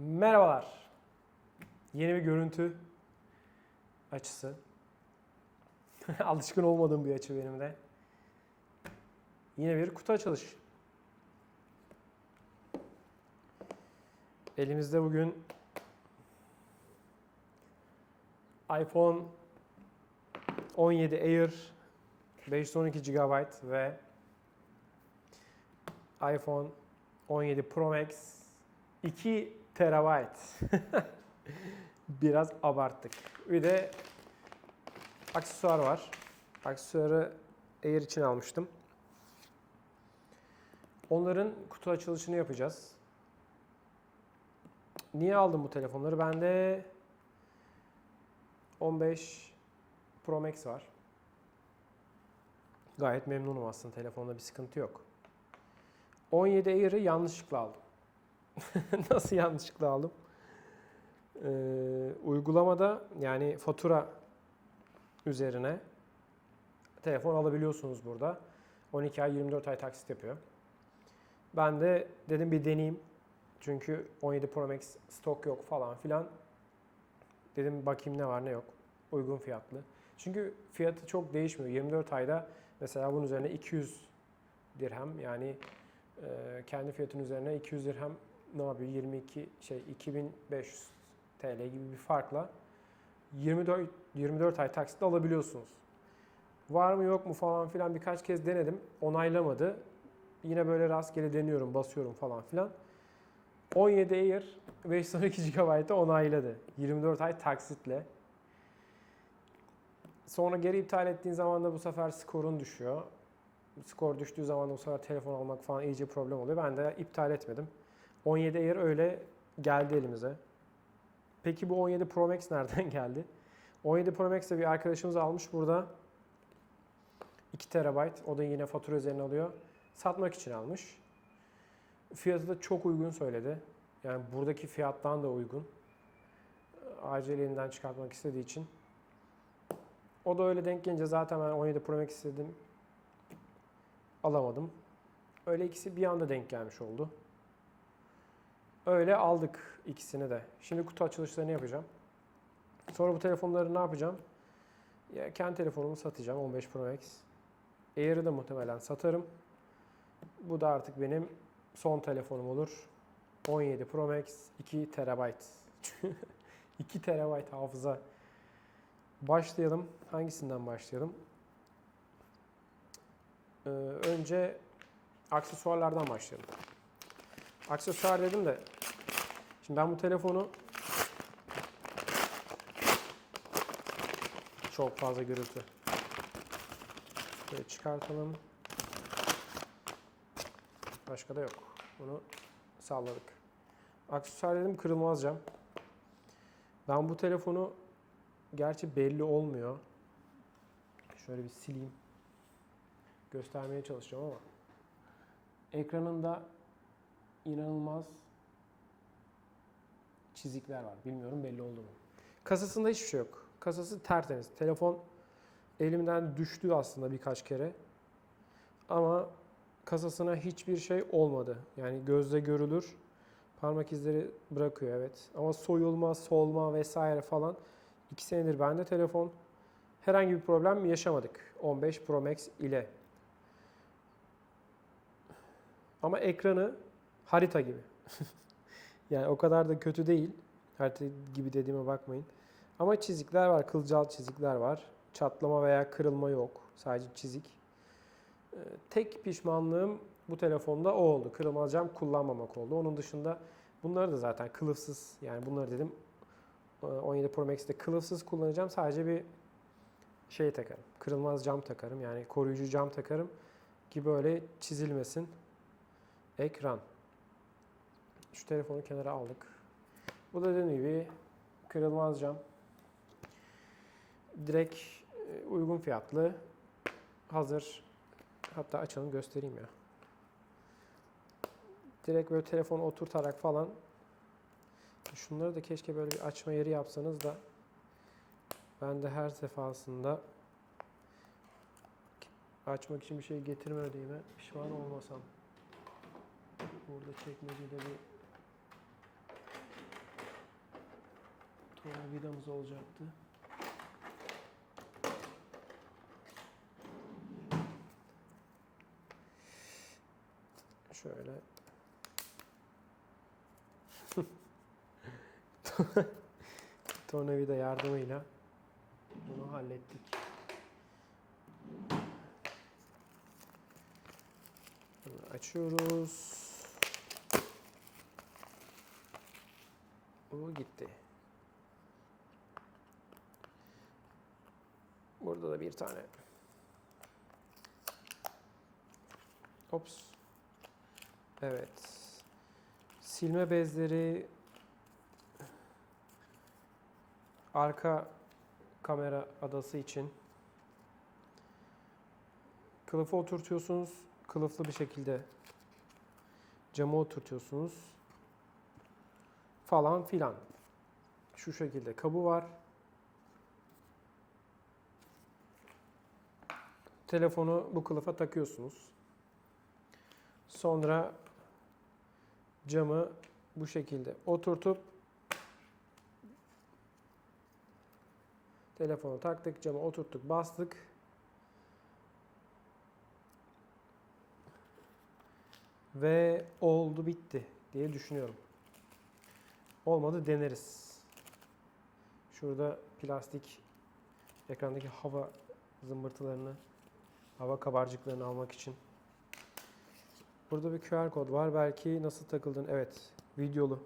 Merhabalar. Yeni bir görüntü açısı. Alışkın olmadığım bir açı benim de. Yine bir kutu açılış. Elimizde bugün iPhone 17 Air 512 GB ve iPhone 17 Pro Max 2 terabayt. Biraz abarttık. Bir de aksesuar var. Aksesuarı Air için almıştım. Onların kutu açılışını yapacağız. Niye aldım bu telefonları? Bende 15 Pro Max var. Gayet memnunum aslında. Telefonda bir sıkıntı yok. 17 Air'ı yanlışlıkla aldım. Nasıl yanlışlıkla aldım? Ee, uygulamada yani fatura üzerine telefon alabiliyorsunuz burada. 12 ay 24 ay taksit yapıyor. Ben de dedim bir deneyeyim. Çünkü 17 Pro Max stok yok falan filan. Dedim bakayım ne var ne yok. Uygun fiyatlı. Çünkü fiyatı çok değişmiyor. 24 ayda mesela bunun üzerine 200 dirhem yani e, kendi fiyatının üzerine 200 dirhem ne yapıyor? 22 şey 2500 TL gibi bir farkla 24 24 ay taksitle alabiliyorsunuz. Var mı yok mu falan filan birkaç kez denedim. Onaylamadı. Yine böyle rastgele deniyorum, basıyorum falan filan. 17 Air 512 GB'da onayladı. 24 ay taksitle. Sonra geri iptal ettiğin zaman da bu sefer skorun düşüyor. Skor düştüğü zaman da bu sefer telefon almak falan iyice problem oluyor. Ben de iptal etmedim. 17 Air öyle geldi elimize. Peki bu 17 Pro Max nereden geldi? 17 Pro Max'te bir arkadaşımız almış burada. 2 TB. O da yine fatura üzerine alıyor. Satmak için almış. Fiyatı da çok uygun söyledi. Yani buradaki fiyattan da uygun. Acil elinden çıkartmak istediği için. O da öyle denk gelince zaten ben 17 Pro Max istedim. Alamadım. Öyle ikisi bir anda denk gelmiş oldu. Öyle aldık ikisini de. Şimdi kutu açılışlarını yapacağım. Sonra bu telefonları ne yapacağım? Ya kendi telefonumu satacağım 15 Pro Max. Air'ı da muhtemelen satarım. Bu da artık benim son telefonum olur. 17 Pro Max 2 TB. 2 TB hafıza. Başlayalım. Hangisinden başlayalım? Ee, önce aksesuarlardan başlayalım. Aksesuar dedim de şimdi ben bu telefonu çok fazla gürültü. Böyle çıkartalım. Başka da yok. Bunu salladık. Aksesuar dedim kırılmaz cam. Ben bu telefonu gerçi belli olmuyor. Şöyle bir sileyim. Göstermeye çalışacağım ama ekranında inanılmaz çizikler var. Bilmiyorum belli oldu mu? Kasasında hiçbir şey yok. Kasası tertemiz. Telefon elimden düştü aslında birkaç kere. Ama kasasına hiçbir şey olmadı. Yani gözle görülür. Parmak izleri bırakıyor evet. Ama soyulma, solma vesaire falan. 2 senedir bende telefon. Herhangi bir problem yaşamadık 15 Pro Max ile. Ama ekranı harita gibi. yani o kadar da kötü değil. Harita gibi dediğime bakmayın. Ama çizikler var, kılcal çizikler var. Çatlama veya kırılma yok. Sadece çizik. Ee, tek pişmanlığım bu telefonda o oldu. Kırılmaz cam kullanmamak oldu. Onun dışında bunları da zaten kılıfsız yani bunları dedim e, 17 Pro Max'te kılıfsız kullanacağım. Sadece bir şey takarım. Kırılmaz cam takarım. Yani koruyucu cam takarım ki böyle çizilmesin. Ekran. Şu telefonu kenara aldık. Bu da dediğim gibi kırılmaz cam. Direkt e, uygun fiyatlı. Hazır. Hatta açalım göstereyim ya. Direkt böyle telefonu oturtarak falan. Şunları da keşke böyle bir açma yeri yapsanız da ben de her defasında açmak için bir şey getirmediğime pişman olmasam. Burada çekmecede bir Tornavidamız olacaktı. Şöyle. Tornavida yardımıyla bunu hallettik. Bunu açıyoruz. Bu gitti. Burada da bir tane. Ops. Evet. Silme bezleri arka kamera adası için kılıfı oturtuyorsunuz. Kılıflı bir şekilde cama oturtuyorsunuz. Falan filan. Şu şekilde kabı var. Telefonu bu kılıfa takıyorsunuz. Sonra camı bu şekilde oturtup telefonu taktık, camı oturttuk, bastık. Ve oldu bitti diye düşünüyorum. Olmadı deneriz. Şurada plastik ekrandaki hava zımbırtılarını, hava kabarcıklarını almak için. Burada bir QR kod var. Belki nasıl takıldığını, evet videolu.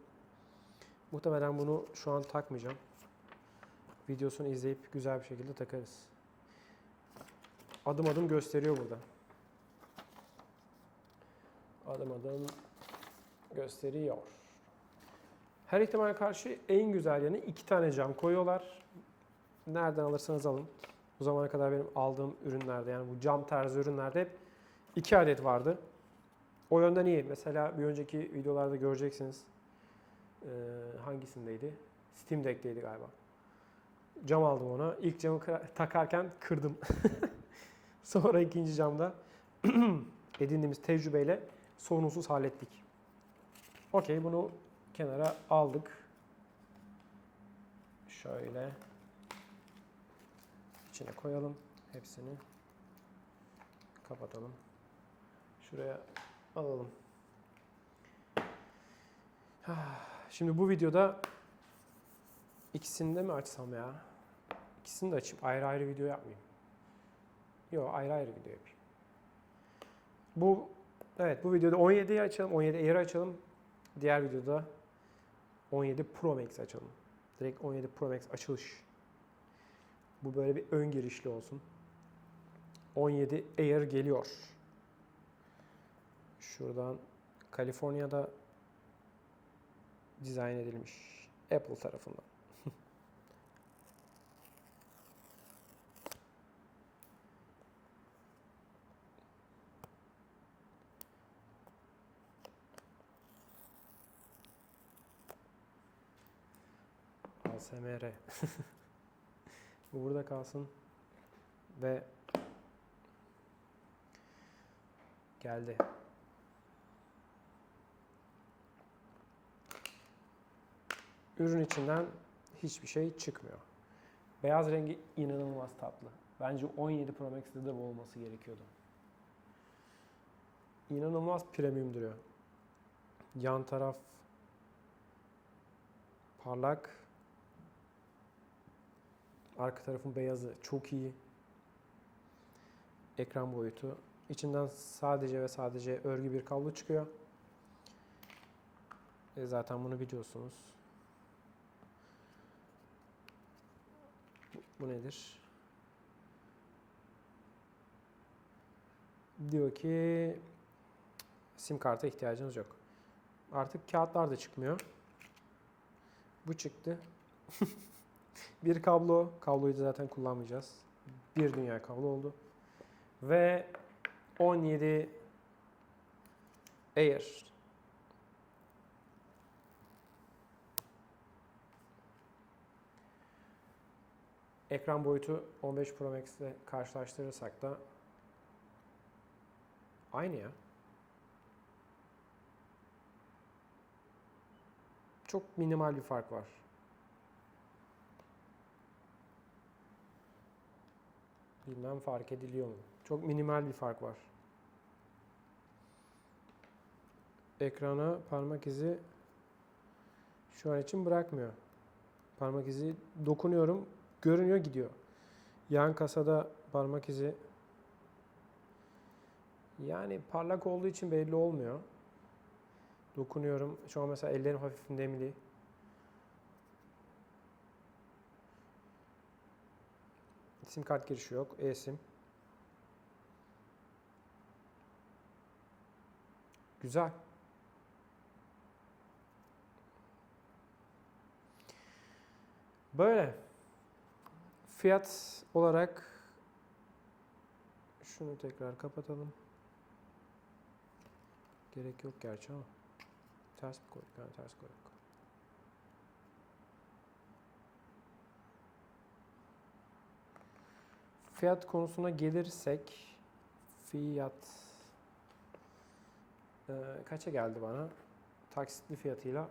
Muhtemelen bunu şu an takmayacağım. Videosunu izleyip güzel bir şekilde takarız. Adım adım gösteriyor burada. Adım adım gösteriyor. Her ihtimale karşı en güzel yanı iki tane cam koyuyorlar. Nereden alırsanız alın. Bu zamana kadar benim aldığım ürünlerde yani bu cam tarzı ürünlerde hep iki adet vardı. O yönden iyi. Mesela bir önceki videolarda göreceksiniz. Ee, hangisindeydi? Steam Deck'teydi galiba. Cam aldım ona. İlk camı takarken kırdım. Sonra ikinci camda edindiğimiz tecrübeyle sorunsuz hallettik. Okey bunu kenara aldık. Şöyle içine koyalım hepsini. Kapatalım. Şuraya alalım. Şimdi bu videoda ikisini de mi açsam ya? İkisini de açıp ayrı ayrı video yapmayayım. Yok ayrı ayrı video yapayım. Bu evet bu videoda 17'yi açalım. 17 Air'ı açalım. Diğer videoda 17 Pro Max açalım. Direkt 17 Pro Max açılış. Bu böyle bir ön girişli olsun. 17 Air geliyor. Şuradan Kaliforniya'da dizayn edilmiş Apple tarafından. ASMR. Bu burada kalsın. Ve geldi. Ürün içinden hiçbir şey çıkmıyor. Beyaz rengi inanılmaz tatlı. Bence 17 Pro Max'te de bu olması gerekiyordu. İnanılmaz premium duruyor. Yan taraf parlak. Arka tarafın beyazı çok iyi. Ekran boyutu. İçinden sadece ve sadece örgü bir kablo çıkıyor. E zaten bunu biliyorsunuz. Bu- nedir? Diyor ki sim karta ihtiyacınız yok. Artık kağıtlar da çıkmıyor. Bu çıktı. bir kablo. Kabloyu da zaten kullanmayacağız. Bir dünya kablo oldu. Ve 17 Air. Ekran boyutu 15 Pro Max ile karşılaştırırsak da aynı ya. Çok minimal bir fark var. Bilmem fark ediliyor mu? Çok minimal bir fark var. Ekrana parmak izi şu an için bırakmıyor. Parmak izi dokunuyorum, görünüyor gidiyor. Yan kasada parmak izi yani parlak olduğu için belli olmuyor. Dokunuyorum. Şu an mesela ellerim hafif nemli. Sim kart girişi yok. E-sim. Güzel. Böyle. Fiyat olarak şunu tekrar kapatalım. Gerek yok gerçi ama. Ters mi koyduk? Yani ters koyduk. Fiyat konusuna gelirsek fiyat eee, kaça geldi bana? Taksitli fiyatıyla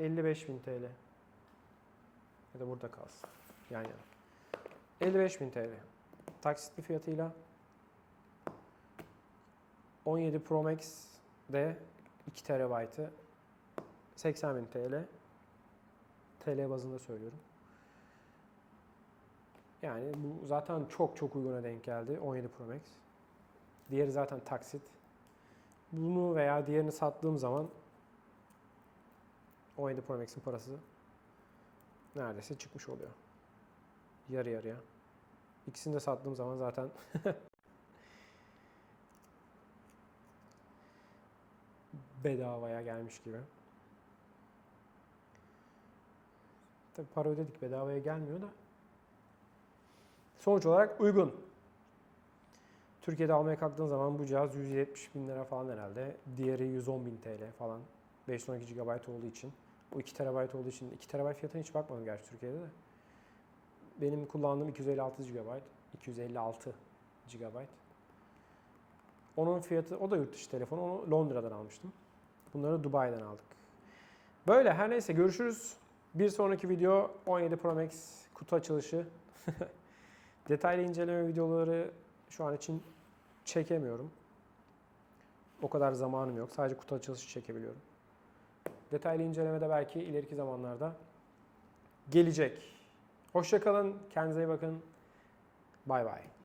55.000 TL. Ya da burada kalsın. Yan yana. 55.000 TL. Taksitli fiyatıyla 17 Pro Max de 2 TB'ı 80.000 TL. TL bazında söylüyorum. Yani bu zaten çok çok uyguna denk geldi 17 Pro Max. Diğeri zaten taksit. Bunu veya diğerini sattığım zaman 17 Pro Max'in parası neredeyse çıkmış oluyor. Yarı yarıya. İkisini de sattığım zaman zaten bedavaya gelmiş gibi. Tabii para ödedik bedavaya gelmiyor da. Sonuç olarak uygun. Türkiye'de almaya kalktığın zaman bu cihaz 170 bin lira falan herhalde. Diğeri 110 bin TL falan. 512 GB olduğu için. Bu 2 TB olduğu için. 2 TB fiyatına hiç bakmadım gerçi Türkiye'de de. Benim kullandığım 256 GB. 256 GB. Onun fiyatı, o da yurt dışı telefonu. Onu Londra'dan almıştım. Bunları Dubai'den aldık. Böyle her neyse görüşürüz. Bir sonraki video 17 Pro Max kutu açılışı. Detaylı inceleme videoları şu an için çekemiyorum. O kadar zamanım yok. Sadece kutu açılışı çekebiliyorum. Detaylı inceleme de belki ileriki zamanlarda gelecek. Hoşçakalın. Kendinize iyi bakın. Bay bay.